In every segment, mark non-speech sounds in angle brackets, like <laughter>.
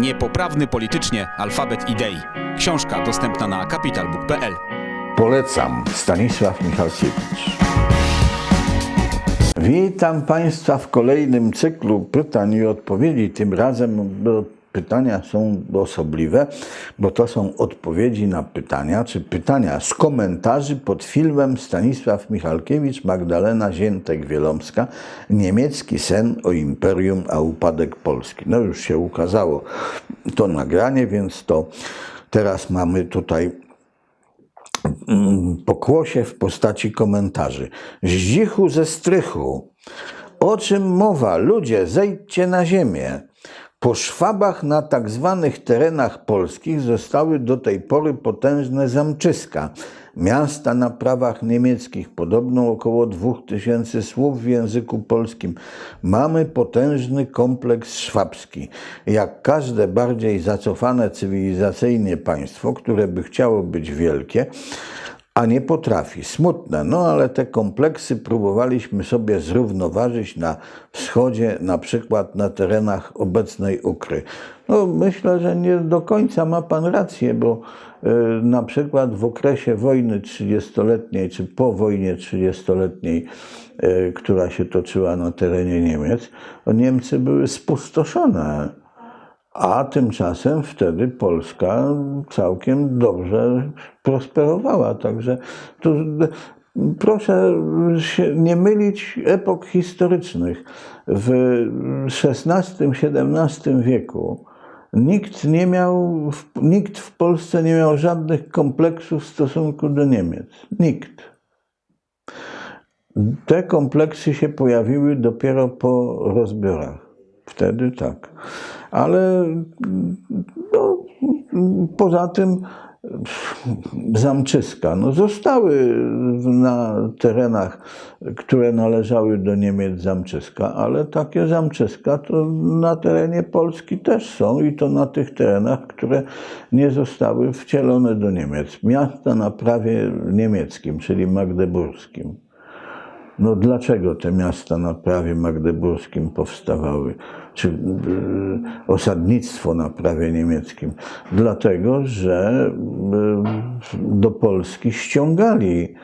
Niepoprawny politycznie alfabet idei. Książka dostępna na capitalbook.pl. Polecam Stanisław Michalkiewicz. Witam Państwa w kolejnym cyklu pytań i odpowiedzi. Tym razem no, pytania są osobliwe, bo to są odpowiedzi na pytania, czy pytania z komentarzy pod filmem Stanisław Michalkiewicz, Magdalena Ziętek-Wielomska, Niemiecki sen o imperium, a upadek Polski. No już się ukazało to nagranie, więc to teraz mamy tutaj pokłosie w postaci komentarzy. Zdzichu ze strychu. O czym mowa? Ludzie, zejdźcie na ziemię. Po szwabach na tak zwanych terenach polskich zostały do tej pory potężne zamczyska. Miasta na prawach niemieckich, podobno około 2000 słów w języku polskim. Mamy potężny kompleks szwabski. Jak każde bardziej zacofane cywilizacyjnie państwo, które by chciało być wielkie, a nie potrafi. Smutne, no ale te kompleksy próbowaliśmy sobie zrównoważyć na wschodzie, na przykład na terenach obecnej Ukry. No myślę, że nie do końca ma pan rację, bo y, na przykład w okresie wojny 30-letniej, czy po wojnie 30-letniej, y, która się toczyła na terenie Niemiec, Niemcy były spustoszone. A tymczasem wtedy Polska całkiem dobrze prosperowała. Także proszę się nie mylić epok historycznych. W XVI-XVII wieku nikt nie miał, nikt w Polsce nie miał żadnych kompleksów w stosunku do Niemiec. Nikt. Te kompleksy się pojawiły dopiero po rozbiorach. Wtedy tak. Ale no, poza tym zamczyska no, zostały na terenach, które należały do Niemiec zamczyska, ale takie zamczyska to na terenie Polski też są i to na tych terenach, które nie zostały wcielone do Niemiec. Miasta na prawie niemieckim, czyli magdeburskim. No dlaczego te miasta na prawie magdeburskim powstawały? Czy y, osadnictwo na prawie niemieckim? Dlatego, że y, do Polski ściągali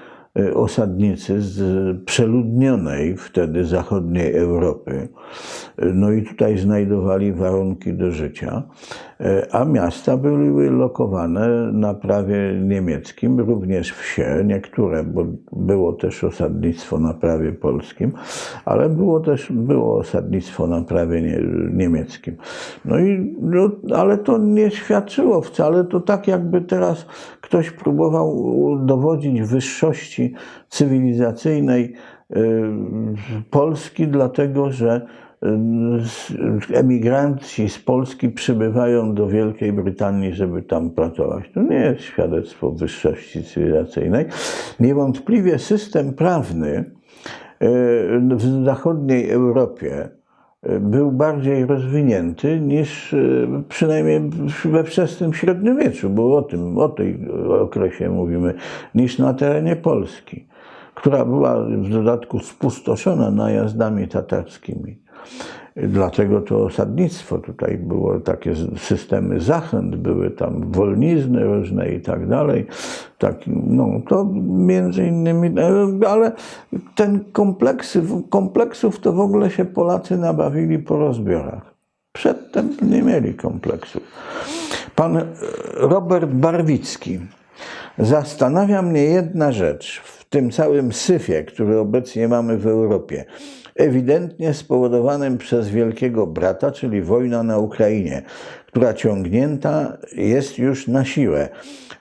osadnicy z przeludnionej wtedy zachodniej Europy. No i tutaj znajdowali warunki do życia, a miasta były lokowane na prawie niemieckim, również wsie, niektóre, bo było też osadnictwo na prawie polskim, ale było też było osadnictwo na prawie nie, niemieckim. No i, no, ale to nie świadczyło wcale, to tak jakby teraz ktoś próbował dowodzić wyższości cywilizacyjnej Polski, dlatego że emigranci z Polski przybywają do Wielkiej Brytanii, żeby tam pracować. To nie jest świadectwo wyższości cywilizacyjnej. Niewątpliwie system prawny w zachodniej Europie był bardziej rozwinięty niż przynajmniej we wczesnym średniowieczu, bo o tym, o tej okresie mówimy, niż na terenie Polski, która była w dodatku spustoszona najazdami tatarskimi. Dlatego to osadnictwo tutaj było, takie systemy zachęt, były tam wolnizny różne i tak dalej. Tak, no, to między innymi, ale ten kompleksy, kompleksów to w ogóle się Polacy nabawili po rozbiorach. Przedtem nie mieli kompleksów. Pan Robert Barwicki. Zastanawia mnie jedna rzecz w tym całym syfie, który obecnie mamy w Europie ewidentnie spowodowanym przez Wielkiego Brata, czyli wojna na Ukrainie, która ciągnięta jest już na siłę.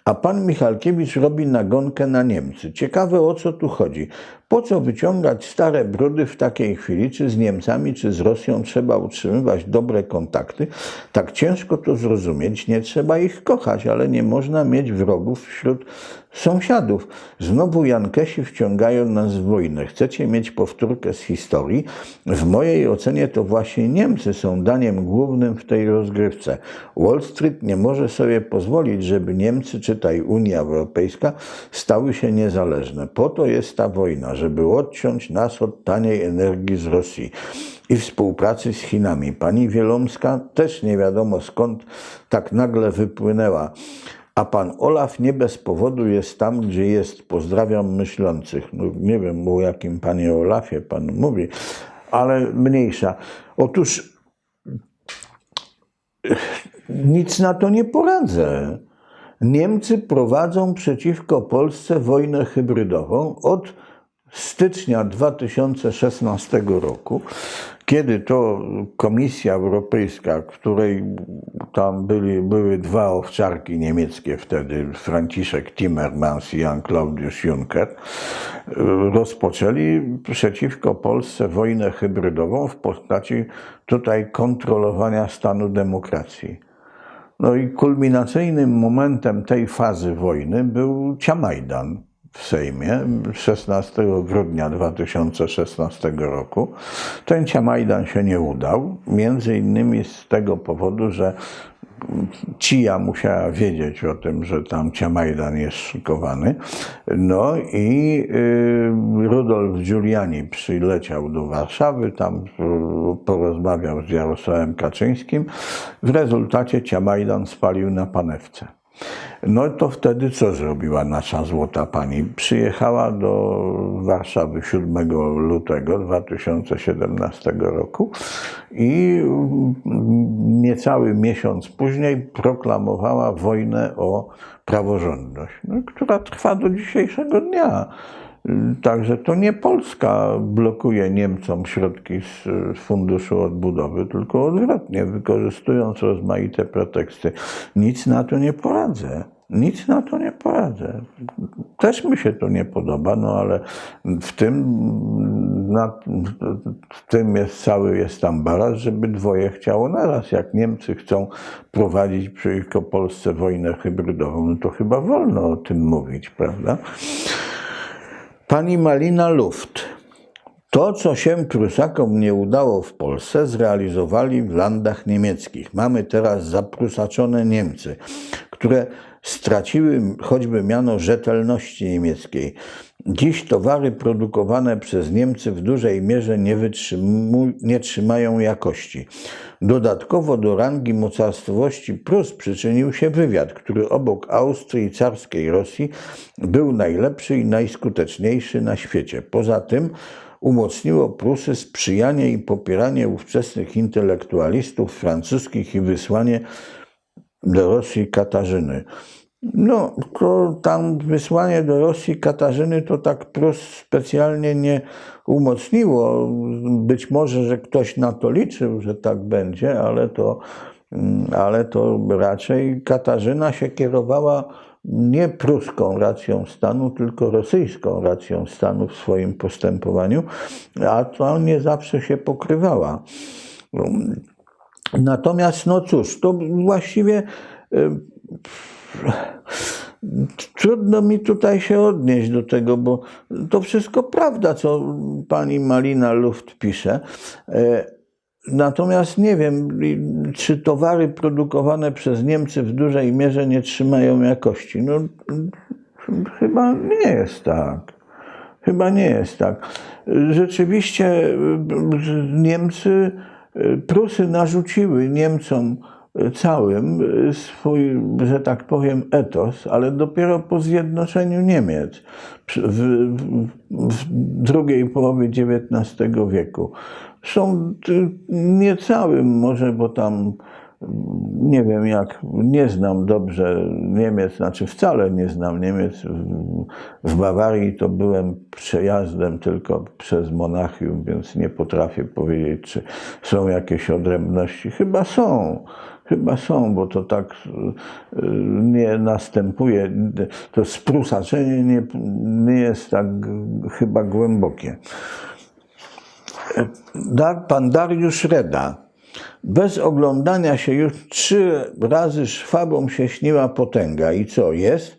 A pan Michalkiewicz robi nagonkę na Niemcy. Ciekawe o co tu chodzi. Po co wyciągać stare brudy w takiej chwili, czy z Niemcami, czy z Rosją trzeba utrzymywać dobre kontakty? Tak ciężko to zrozumieć. Nie trzeba ich kochać, ale nie można mieć wrogów wśród sąsiadów. Znowu Jankesi wciągają nas w wojnę. Chcecie mieć powtórkę z historii? W mojej ocenie to właśnie Niemcy są daniem głównym w tej rozgrywce. Wall Street nie może sobie pozwolić, żeby Niemcy, czytaj Unia Europejska, stały się niezależne. Po to jest ta wojna, żeby odciąć nas od taniej energii z Rosji. i współpracy z Chinami. Pani Wielomska też nie wiadomo skąd tak nagle wypłynęła. A pan Olaf nie bez powodu jest tam, gdzie jest. Pozdrawiam myślących. No, nie wiem, o jakim panie Olafie pan mówi, ale mniejsza. Otóż nic na to nie poradzę. Niemcy prowadzą przeciwko Polsce wojnę hybrydową od stycznia 2016 roku, kiedy to Komisja Europejska, której tam byli, były dwa owczarki niemieckie wtedy, Franciszek Timmermans i Jan Claudius Juncker, rozpoczęli przeciwko Polsce wojnę hybrydową w postaci tutaj kontrolowania stanu demokracji. No i kulminacyjnym momentem tej fazy wojny był Ciamajdan w Sejmie 16 grudnia 2016 roku. Ten Ciamajdan się nie udał, między innymi z tego powodu, że Cija musiała wiedzieć o tym, że tam Ciamajdan jest szykowany. No i y, Rudolf Giuliani przyleciał do Warszawy, tam y, porozmawiał z Jarosławem Kaczyńskim. W rezultacie Ciamajdan spalił na panewce. No to wtedy co zrobiła nasza złota pani? Przyjechała do Warszawy 7 lutego 2017 roku i niecały miesiąc później proklamowała wojnę o praworządność, no, która trwa do dzisiejszego dnia. Także to nie Polska blokuje Niemcom środki z Funduszu Odbudowy, tylko odwrotnie, wykorzystując rozmaite preteksty. Nic na to nie poradzę. Nic na to nie poradzę. Też mi się to nie podoba, no ale w tym, na, w tym jest cały jest tam baraz, żeby dwoje chciało naraz. Jak Niemcy chcą prowadzić przeciwko Polsce wojnę hybrydową, no to chyba wolno o tym mówić, prawda? Pani Malina Luft. To, co się Prusakom nie udało w Polsce, zrealizowali w landach niemieckich. Mamy teraz zaprusaczone Niemcy, które straciły choćby miano rzetelności niemieckiej. Dziś towary produkowane przez Niemcy w dużej mierze nie, nie trzymają jakości. Dodatkowo do rangi mocarstwowości Prus przyczynił się wywiad, który obok Austrii i carskiej Rosji był najlepszy i najskuteczniejszy na świecie. Poza tym umocniło Prusy sprzyjanie i popieranie ówczesnych intelektualistów francuskich i wysłanie do Rosji Katarzyny. No, to tam wysłanie do Rosji Katarzyny to tak Prus specjalnie nie umocniło. Być może, że ktoś na to liczył, że tak będzie, ale to, mm, ale to raczej Katarzyna się kierowała nie pruską racją stanu, tylko rosyjską racją stanu w swoim postępowaniu, a to nie zawsze się pokrywała. Natomiast, no cóż, to właściwie y, trudno mi tutaj się odnieść do tego, bo to wszystko prawda, co pani Malina Luft pisze. E, Natomiast nie wiem, czy towary produkowane przez Niemcy w dużej mierze nie trzymają jakości. No, chyba nie jest tak. Chyba nie jest tak. Rzeczywiście y, Niemcy, y, Prusy narzuciły Niemcom całym y, swój, że tak powiem, etos, ale dopiero po zjednoczeniu Niemiec w, w, drugiej połowie XIX wieku. Są y, niecałym może, bo tam nie wiem jak, nie znam dobrze Niemiec, znaczy wcale nie znam Niemiec. W Bawarii to byłem przejazdem tylko przez Monachium, więc nie potrafię powiedzieć, czy są jakieś odrębności. Chyba są. Chyba są, bo to tak y, nie następuje. To sprusaczenie nie, nie jest tak chyba głębokie. Pan Dariusz Reda. Bez oglądania się już trzy razy szwabom się śniła potęga. I co, jest?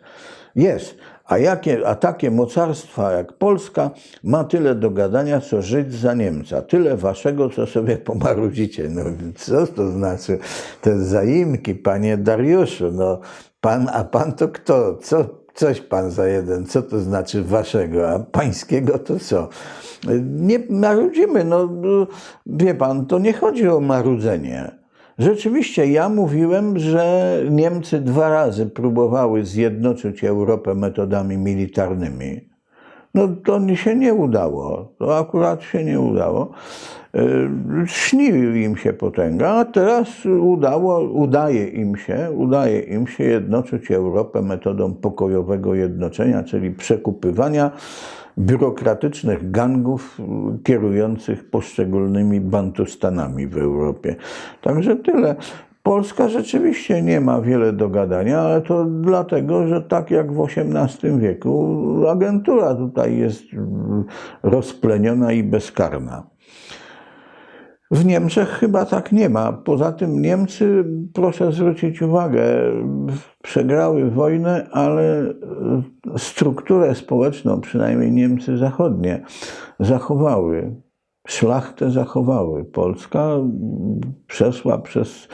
Jest. A, jakie, a takie mocarstwa jak Polska ma tyle do gadania, co żyć za Niemca. Tyle waszego, co sobie pomarudzicie. No co to znaczy? Te zaimki, panie Dariuszu, no pan, a pan to kto? Co, coś pan za jeden, co to znaczy waszego, a pańskiego to co? Nie marudzimy, no wie pan, to nie chodzi o marudzenie. Rzeczywiście, ja mówiłem, że Niemcy dwa razy próbowały zjednoczyć Europę metodami militarnymi. No to się nie udało. To akurat się nie udało. Yy, Śni im się potęga, a teraz udało, udaje im się, udaje im się jednoczyć Europę metodą pokojowego jednoczenia, czyli przekupywania biurokratycznych gangów yy, kierujących poszczególnymi bantustanami w Europie. Także tyle. Polska rzeczywiście nie ma wiele do gadania, ale to dlatego, że tak jak w XVIII wieku, agentura tutaj jest rozpleniona i bezkarna. W Niemczech chyba tak nie ma. Poza tym Niemcy, proszę zwrócić uwagę, przegrały wojnę, ale strukturę społeczną, przynajmniej Niemcy zachodnie, zachowały. Szlachtę zachowały. Polska przeszła przez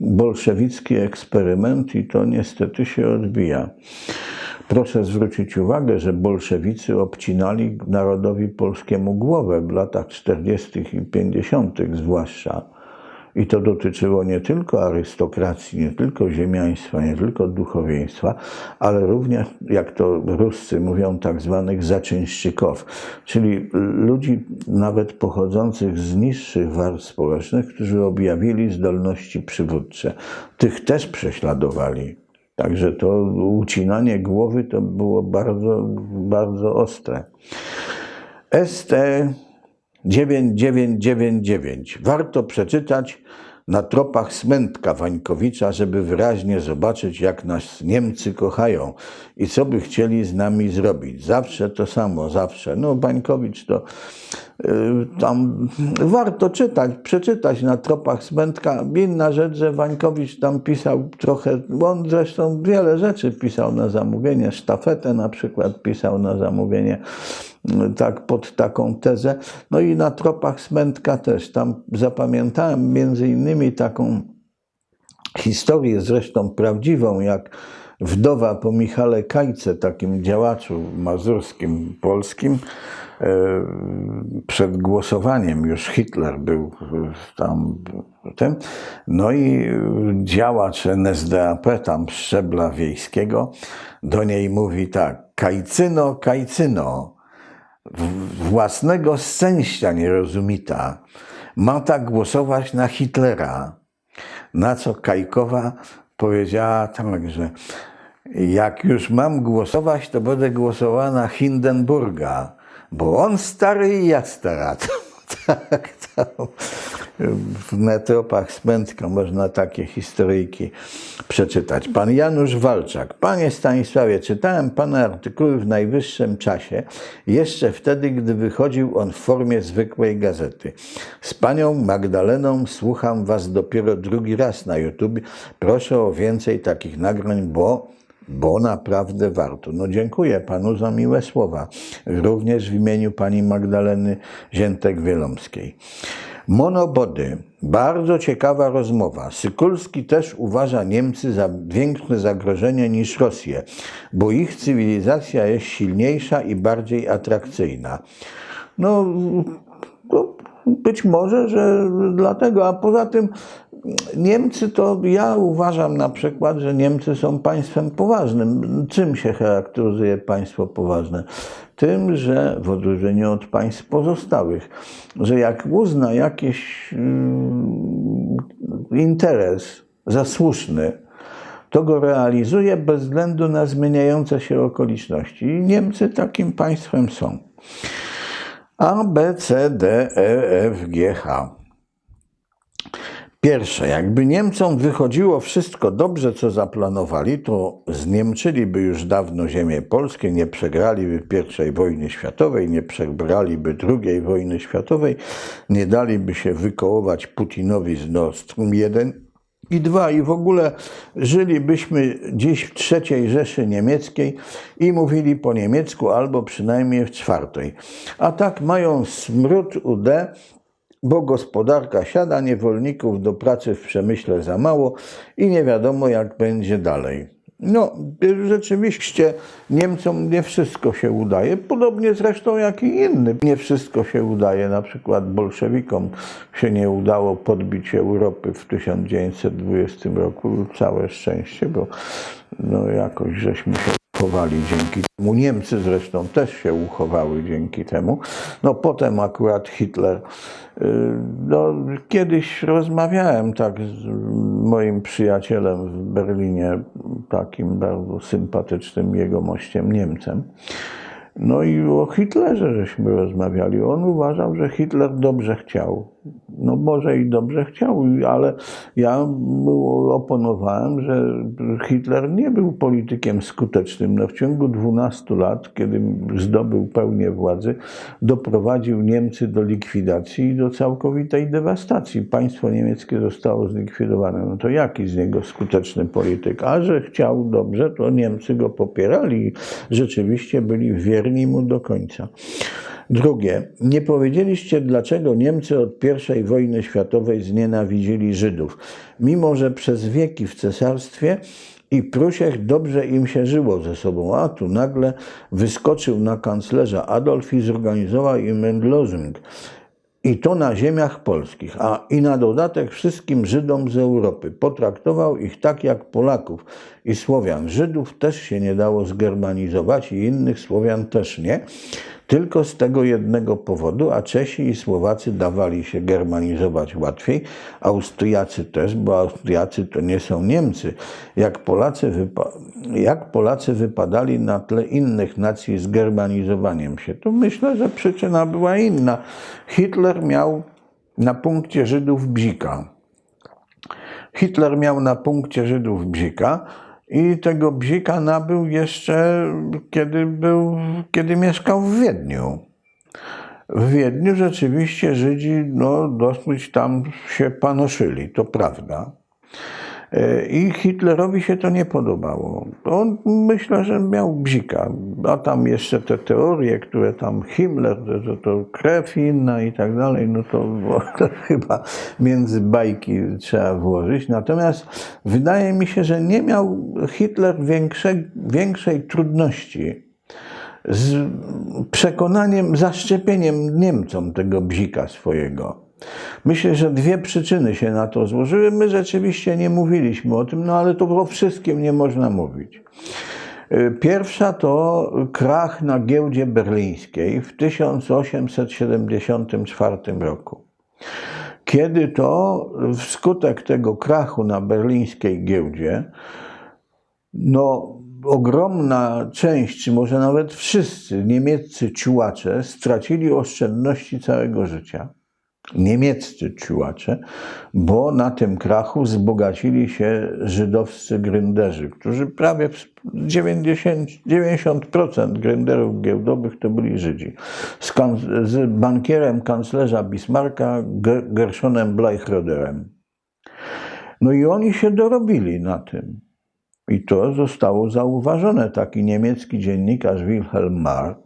bolszewicki eksperyment i to niestety się odbija. Proszę zwrócić uwagę, że bolszewicy obcinali narodowi polskiemu głowę w latach 40. i 50. zwłaszcza. I to dotyczyło nie tylko arystokracji, nie tylko ziemiaństwa, nie tylko duchowieństwa, ale również, jak to Ruscy mówią, tak zwanych zaczyńszczyków, czyli ludzi nawet pochodzących z niższych warstw społecznych, którzy objawili zdolności przywódcze. Tych też prześladowali. Także to ucinanie głowy to było bardzo, bardzo ostre. ST 9999. Warto przeczytać na tropach Smętka Wańkowicza, żeby wyraźnie zobaczyć, jak nas Niemcy kochają i co by chcieli z nami zrobić. Zawsze to samo, zawsze. No, Wańkowicz to y, tam warto czytać, przeczytać na tropach Smętka. Inna rzecz, że Wańkowicz tam pisał trochę, on zresztą wiele rzeczy pisał na zamówienie, sztafetę na przykład pisał na zamówienie tak pod taką tezę. No i na tropach Smętka też. Tam zapamiętałem między innymi taką historię, zresztą prawdziwą, jak wdowa po Michale Kajce, takim działaczu mazurskim, polskim, e, przed głosowaniem już Hitler był tam tym, no i działacz NSDAP tam szczebla wiejskiego do niej mówi tak, Kajcyno, Kajcyno, własnego szczęścia nie rozumita. Ma tak głosować na Hitlera. Na co Kajkowa powiedziała tak, że jak już mam głosować, to będę głosowała na Hindenburga, bo on stary i ja stara. <laughs> tak, tam w metropach Smętka można takie historyjki przeczytać. Pan Janusz Walczak. Panie Stanisławie, czytałem Pana artykuły w najwyższym czasie, jeszcze wtedy, gdy wychodził on w formie zwykłej gazety. Z Panią Magdaleną słucham Was dopiero drugi raz na YouTube. Proszę o więcej takich nagrań, bo bo naprawdę warto. No dziękuję panu za miłe słowa. Również w imieniu pani Magdaleny Ziętek-Wielomskiej. Monobody. Bardzo ciekawa rozmowa. Sykulski też uważa Niemcy za większe zagrożenie niż Rosję, bo ich cywilizacja jest silniejsza i bardziej atrakcyjna. No, to być może, że dlatego, a poza tym Niemcy to ja uważam na przykład, że Niemcy są państwem poważnym. Czym się charakteryzuje państwo poważne? Tym, że w odróżnieniu od państw pozostałych, że jak uzna jakiś mm, interes za słuszny, to go realizuje bez względu na zmieniające się okoliczności. I Niemcy takim państwem są. A, B, C, D, E, F, G, H. Pierwsze, jakby Niemcom wychodziło wszystko dobrze, co zaplanowali, to zniemczyliby już dawno ziemię polskie, nie przegraliby I wojny światowej, nie przegraliby II wojny światowej, nie daliby się wykołować Putinowi z Nord Stream 1 i 2 i w ogóle żylibyśmy dziś w III Rzeszy Niemieckiej i mówili po niemiecku albo przynajmniej w czwartej. A tak mają smród UD, bo gospodarka siada, niewolników do pracy w przemyśle za mało i nie wiadomo jak będzie dalej. No, rzeczywiście Niemcom nie wszystko się udaje, podobnie zresztą jak i innym. Nie wszystko się udaje, na przykład bolszewikom się nie udało podbić Europy w 1920 roku, całe szczęście, bo no jakoś żeśmy się uchowali dzięki temu. Niemcy zresztą też się uchowały dzięki temu. No potem akurat Hitler. y, No, kiedyś rozmawiałem tak z moim przyjacielem w Berlinie, takim bardzo sympatycznym jegomościem Niemcem. No i o Hitlerze żeśmy rozmawiali. On uważał, że Hitler dobrze chciał. No może i dobrze chciał, ale ja oponowałem, że Hitler nie był politykiem skutecznym. No w ciągu 12 lat, kiedy zdobył pełnię władzy, doprowadził Niemcy do likwidacji i do całkowitej dewastacji. Państwo niemieckie zostało zlikwidowane. No to jaki z niego skuteczny polityk? A że chciał dobrze, to Niemcy go popierali i rzeczywiście byli wierni mu do końca. Drugie, nie powiedzieliście, dlaczego Niemcy od I wojny światowej znienawidzili Żydów, mimo że przez wieki w cesarstwie i Prusiach dobrze im się żyło ze sobą, a tu nagle wyskoczył na kanclerza Adolf i zorganizował im Endlosung. I to na ziemiach polskich, a i na dodatek wszystkim Żydom z Europy. Potraktował ich tak jak Polaków i Słowian. Żydów też się nie dało zgermanizować i innych Słowian też nie. Tylko z tego jednego powodu, a Czesi i Słowacy dawali się germanizować łatwiej, Austriacy też, bo Austriacy to nie są Niemcy. Jak Polacy, wypa- jak Polacy wypadali na tle innych nacji z germanizowaniem się, to myślę, że przyczyna była inna. Hitler miał na punkcie Żydów bzika. Hitler miał na punkcie Żydów bzika i tego bzika nabył jeszcze, kiedy, był, kiedy mieszkał w Wiedniu. W Wiedniu rzeczywiście Żydzi no, dosyć tam się panoszyli, to prawda. E, I Hitlerowi się to nie podobało. On myślę, że miał bzika. A tam jeszcze te teorie, które tam Himmler, że to, krew inna i tak dalej, no to, <laughs> to chyba między bajki trzeba włożyć. Natomiast wydaje mi się, że nie miał Hitler większej, większej trudności z przekonaniem, zaszczepieniem Niemcom tego bzika swojego. Myślę, że dwie przyczyny się na to złożyły. My rzeczywiście nie mówiliśmy o tym, no ale to o wszystkim nie można mówić. Pierwsza to krach na giełdzie berlińskiej w 1874 roku. Kiedy to wskutek tego krachu na berlińskiej giełdzie, no, ogromna część, czy może nawet wszyscy niemieccy ciułacze stracili oszczędności całego życia. Niemieccy ciułacze, bo na tym krachu wzbogacili się żydowscy gründerzy, którzy prawie 90%, 90% gründerów giełdowych to byli Żydzi. Z, z bankierem kanclerza Bismarcka Ger- Gershonem Bleichroderem. No i oni się dorobili na tym. I to zostało zauważone. Taki niemiecki dziennikarz Wilhelm Marr,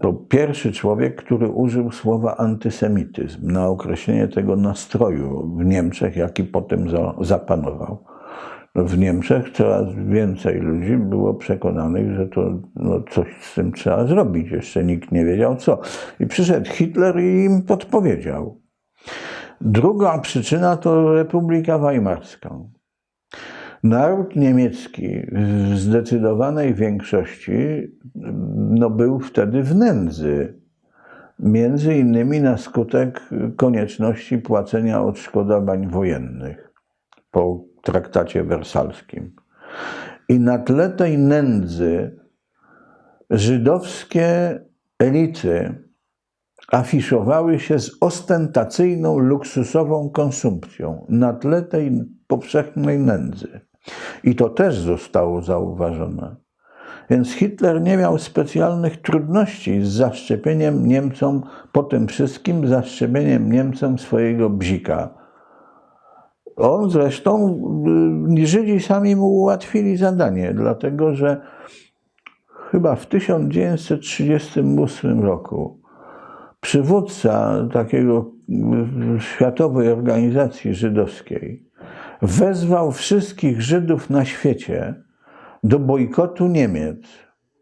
to pierwszy człowiek, który użył słowa antysemityzm na określenie tego nastroju w Niemczech, jaki potem za, zapanował. No w Niemczech coraz więcej ludzi było przekonanych, że to no, coś z tym trzeba zrobić. Jeszcze nikt nie wiedział co. I przyszedł Hitler i im podpowiedział. Druga przyczyna to Republika Weimarska. Naród niemiecki w zdecydowanej większości no, był wtedy w nędzy. Między innymi na skutek konieczności płacenia odszkodowań wojennych po traktacie wersalskim. I na tle tej nędzy żydowskie elity afiszowały się z ostentacyjną, luksusową konsumpcją na tle tej powszechnej nędzy. I to też zostało zauważone. Więc Hitler nie miał specjalnych trudności z zaszczepieniem Niemcom, po tym wszystkim zaszczepieniem Niemcom swojego bzika. On zresztą, y, Żydzi sami mu ułatwili zadanie, dlatego że chyba w 1938 roku przywódca takiego y, światowej organizacji żydowskiej, wezwał wszystkich Żydów na świecie do bojkotu Niemiec.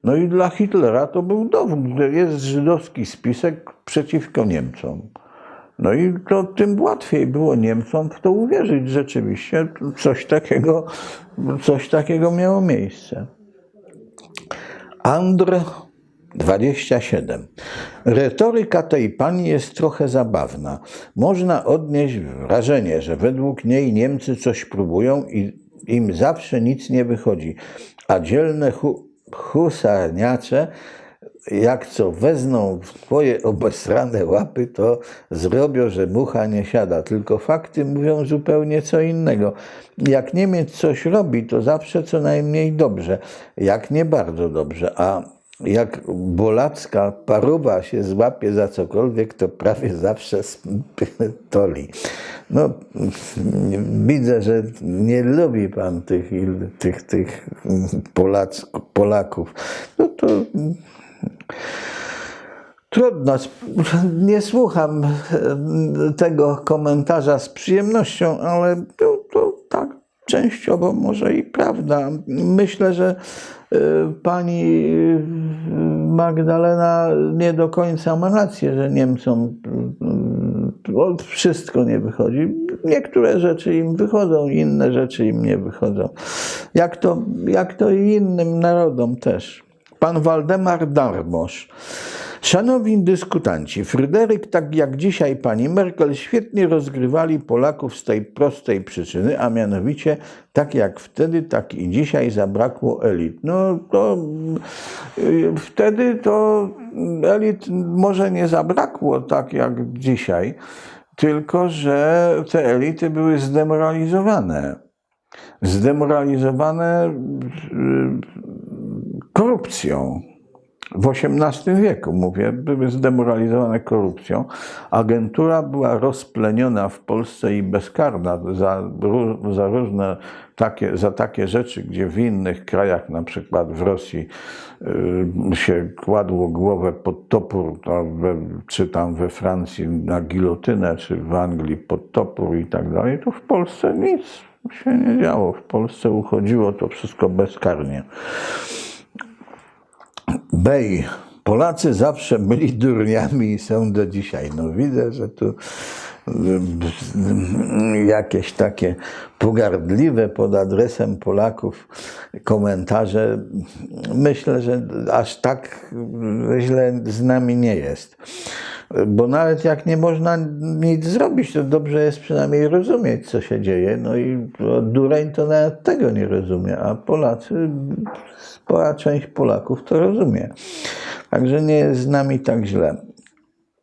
No i dla Hitlera to był dowód, że jest żydowski spisek przeciwko Niemcom. No i to tym łatwiej było Niemcom w to uwierzyć. Rzeczywiście coś takiego, coś takiego miało miejsce. Andr 27. Retoryka tej pani jest trochę zabawna. Można odnieść wrażenie, że według niej Niemcy coś próbują i im zawsze nic nie wychodzi, a dzielne hu husarniacze jak co wezną w twoje obesrane łapy, to zrobią, że mucha nie siada. Tylko fakty mówią zupełnie co innego. Jak Niemiec coś robi, to zawsze co najmniej dobrze, jak nie bardzo dobrze, a jak bolacka paruba się złapie za cokolwiek, to prawie zawsze toli. No, widzę, że nie lubi pan tych, tych, tych Polaków. No to Trudno, nie słucham tego komentarza z przyjemnością, ale częściowo może i prawda. Myślę, że y, pani Magdalena nie do końca ma rację, że Niemcom y, wszystko nie wychodzi. Niektóre rzeczy im wychodzą, inne rzeczy im nie wychodzą. Jak to, jak to i innym narodom też. Pan Waldemar Darmosz. Szanowni dyskutanci, Fryderyk, tak jak dzisiaj pani Merkel, świetnie rozgrywali Polaków z tej prostej przyczyny, a mianowicie tak jak wtedy, tak i dzisiaj zabrakło elit. No to y, wtedy to elit może nie zabrakło tak jak dzisiaj, tylko że te elity były zdemoralizowane. Zdemoralizowane y, korupcją. W XVIII wieku, mówię, były zdemoralizowane korupcją. Agentura była rozpleniona w Polsce i bezkarna za, za różne takie, za takie rzeczy, gdzie w innych krajach, na przykład w Rosji, y, się kładło głowę pod topór, czy tam we Francji na gilotynę, czy w Anglii pod topór i tak dalej, to w Polsce nic się nie działo. W Polsce uchodziło to wszystko bezkarnie. Bej. Polacy zawsze byli durniami i są do dzisiaj. No widzę, że tu jakieś takie pogardliwe pod adresem Polaków komentarze. Myślę, że aż tak źle z nami nie jest. Bo nawet jak nie można nic zrobić, to dobrze jest przynajmniej rozumieć, co się dzieje. No i dureń to nawet tego nie rozumie, a Polacy, spora część Polaków to rozumie. Także nie jest z nami tak źle.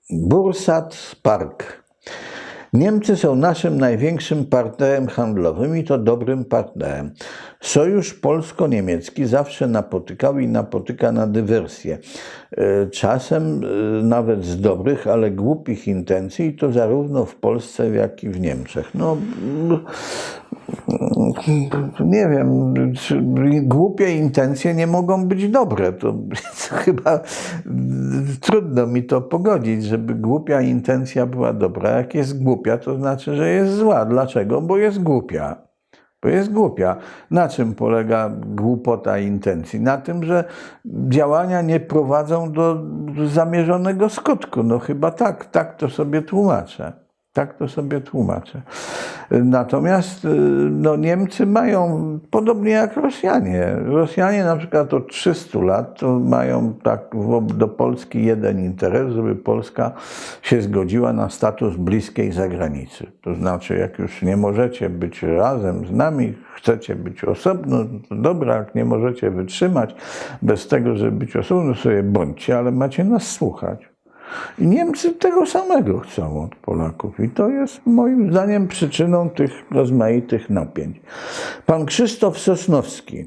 Bursat Park. Niemcy są naszym największym partnerem handlowym i to dobrym partnerem. Sojusz polsko-niemiecki zawsze napotykał i napotyka na dywersję. E, Czasem e, nawet z dobrych, ale głupich intencji, i to zarówno w Polsce, jak i w Niemczech. No, nie wiem, głupie intencje nie mogą być dobre. To, to <laughs> chyba trudno mi to pogodzić, żeby głupia intencja była dobra. Jak jest głupia, to znaczy, że jest zła. Dlaczego? Bo jest głupia. Bo jest głupia. Na czym polega głupota intencji? Na tym, że działania nie prowadzą do zamierzonego skutku. No chyba tak, tak to sobie tłumaczę. Tak to sobie tłumaczę. Natomiast no, Niemcy mają, podobnie jak Rosjanie, Rosjanie na przykład od 300 lat to mają tak do Polski jeden interes, żeby Polska się zgodziła na status bliskiej zagranicy. To znaczy, jak już nie możecie być razem z nami, chcecie być osobno, to dobra, jak nie możecie wytrzymać bez tego, żeby być osobno, sobie bądźcie, ale macie nas słuchać. I Niemcy tego samego chcą od Polaków. I to jest moim zdaniem przyczyną tych rozmaitych napięć. Pan Krzysztof Sosnowski.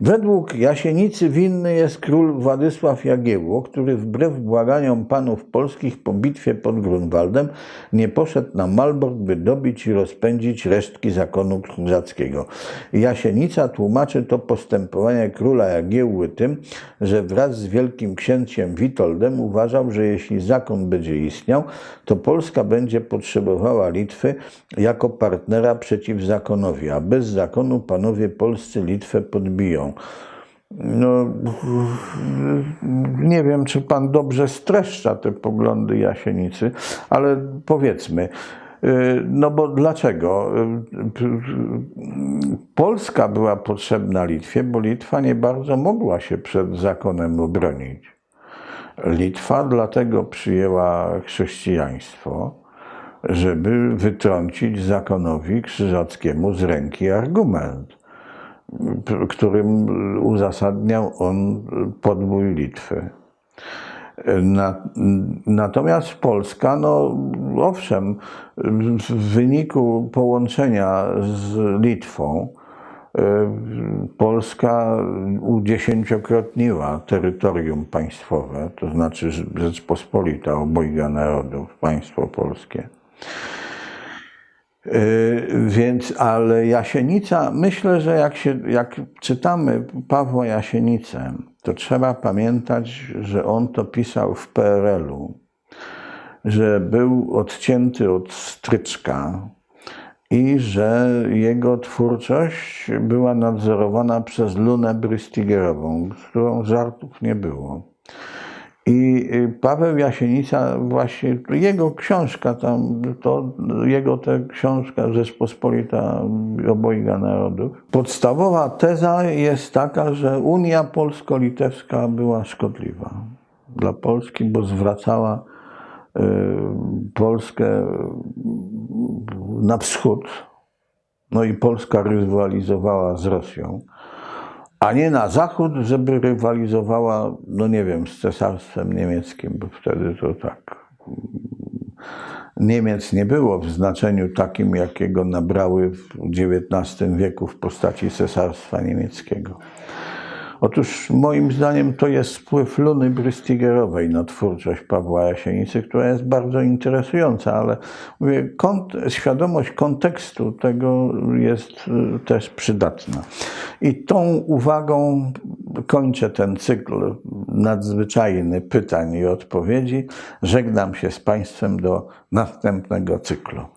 Według Jasienicy winny jest król Władysław Jagiełło, który wbrew błaganiom panów polskich po bitwie pod Grunwaldem nie poszedł na Malbork, by dobić i rozpędzić resztki zakonu krzyżackiego. Jasienica tłumaczy to postępowanie króla Jagiełły tym, że wraz z wielkim księciem Witoldem uważał, że jeśli zakon będzie istniał, to Polska będzie potrzebowała Litwy jako partnera przeciw zakonowi, a bez zakonu panowie polscy Litwę podbiją. No, nie wiem, czy pan dobrze streszcza te poglądy Jasienicy, ale powiedzmy, y, no bo dlaczego? Y, Polska była potrzebna Litwie, bo Litwa nie bardzo mogła się przed zakonem obronić. Litwa dlatego przyjęła chrześcijaństwo, żeby wytrącić zakonowi krzyżackiemu z ręki argument którym uzasadniał on podbój Litwy. Na, natomiast Polska, no owszem, w wyniku połączenia z Litwą, Polska udziesięciokrotniła terytorium państwowe, to znaczy Rzeczpospolita, obojga narodów, państwo polskie. Yy, Więc, ale Jasienica, myślę, że jak, się, jak czytamy Pawła Jasienicę, to trzeba pamiętać, że on to pisał w PRL-u, że był odcięty od stryczka i że jego twórczość była nadzorowana przez Lunę Brystigerową, z którą żartów nie było. I y, Paweł Jasienica, właśnie jego książka tam, to jego ta książka Rzeczpospolita obojga narodów. Podstawowa teza jest taka, że Unia Polsko-Litewska była szkodliwa dla Polski, bo zwracała Polskę na wschód. No i Polska rywalizowała z Rosją a nie na zachód, żeby rywalizowała, no nie wiem, z cesarstwem niemieckim, bo wtedy to tak. Niemiec nie było w znaczeniu takim, jakiego nabrały w XIX wieku w postaci cesarstwa niemieckiego. Otóż moim zdaniem to jest wpływ Luny Brystigerowej na twórczość Pawła Jasienicy, która jest bardzo interesująca, ale mówię, kont, świadomość kontekstu tego jest y, też przydatna. I tą uwagą kończę ten cykl nadzwyczajny pytań i odpowiedzi. Żegnam się z Państwem do następnego cyklu.